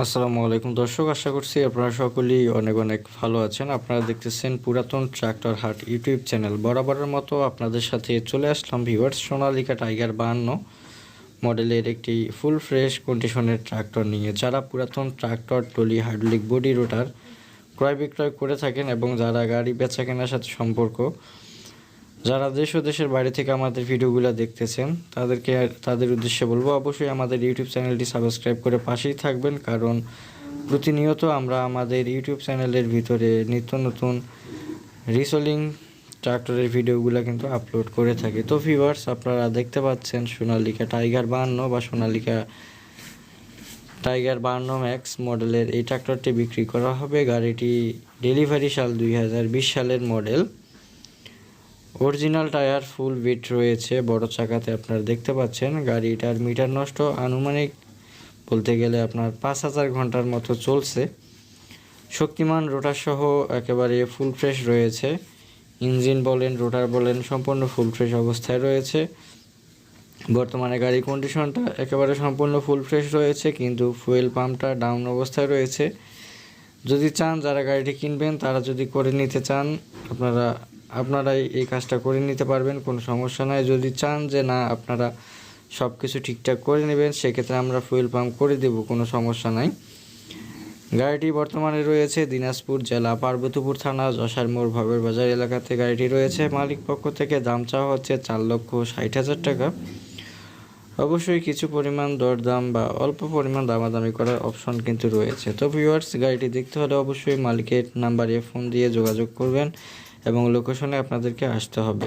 আসসালামু আলাইকুম দর্শক, আশা করছি আপনারা সকলেই অনেক অনেক ভালো আছেন। আপনারা দেখতেছেন পুরাতন ট্রাক্টর হাট ইউটিউব চ্যানেল। বরাবরের মতো আপনাদের সাথে চলে আসলাম, ভিউয়ার্স, সোনালিকা টাইগার বাহান্ন মডেলের একটি ফুল ফ্রেশ কন্ডিশনের ট্রাক্টর নিয়ে। যারা পুরাতন tractor trolley hydraulic body rotor ক্রয় বিক্রয় করে থাকেন এবং যারা গাড়ি বেচা কেনার সাথে সম্পর্ক যারা দেশ ও দেশের বাইরে থেকে আমাদের ভিডিওগুলো দেখতেছেন, তাদেরকে তাদের উদ্দেশ্যে বলব, অবশ্যই আমাদের ইউটিউব চ্যানেলটি সাবস্ক্রাইব করে পাশেই থাকবেন, কারণ প্রতিনিয়ত আমরা আমাদের ইউটিউব চ্যানেলের ভিতরে নিত্য নতুন রিসোলিং ট্রাক্টরের ভিডিওগুলো কিন্তু আপলোড করে থাকি। তো ভিউয়ার্স আপনারা দেখতে পাচ্ছেন সোনালিকা টাইগার বাহান্ন বা সোনালিকা টাইগার বাহান্ন ম্যাক্স মডেলের এই ট্রাক্টরটি বিক্রি করা হবে। গাড়িটি ডেলিভারি সাল দুই হাজার বিশ সালের মডেল। অরিজিনাল টায়ার ফুল বিট রয়েছে, বড় চাকাতে আপনারা দেখতে পাচ্ছেন। গাড়িটার মিটার নষ্ট, আনুমানিক বলতে গেলে আপনার পাঁচ হাজার ঘণ্টার মতো চলছে। শক্তিমান রোটার সহ একেবারে ফুল ফ্রেশ রয়েছে। ইঞ্জিন বলেন, রোটার বলেন, সম্পূর্ণ ফুল ফ্রেশ অবস্থায় রয়েছে। বর্তমানে গাড়ির কন্ডিশনটা একেবারে সম্পূর্ণ ফুল ফ্রেশ রয়েছে, কিন্তু ফুয়েল পাম্পটা ডাউন অবস্থায় রয়েছে। যদি চান, যারা গাড়িটি কিনবেন, তারা যদি করে নিতে চান, আপনারা আপনারাই এই কাজটা করে নিতে পারবেন, কোনো সমস্যা নাই। যদি চান যে না, আপনারা সব কিছু ঠিকঠাক করে নেবেন, সেক্ষেত্রে আমরা ফুয়েল পাম্প করে দেব, কোনো সমস্যা নাই। গাড়িটি বর্তমানে রয়েছে দিনাজপুর জেলা পার্বতীপুর থানা, যশার মোড় ভবের বাজার এলাকাতে। গাড়িটি রয়েছে মালিক পক্ষ থেকে। দাম চাওয়া হচ্ছে চার লক্ষ ষাট হাজার টাকা। অবশ্যই কিছু পরিমাণ দরদাম বা অল্প পরিমাণ দামাদামি করার অপশন কিন্তু রয়েছে। তো ভিউয়ার্স গাড়িটি দেখতে হলে অবশ্যই মালিকের নাম্বারে ফোন দিয়ে যোগাযোগ করবেন। এবং লোকেশনে আপনাদেরকে আসতে হবে।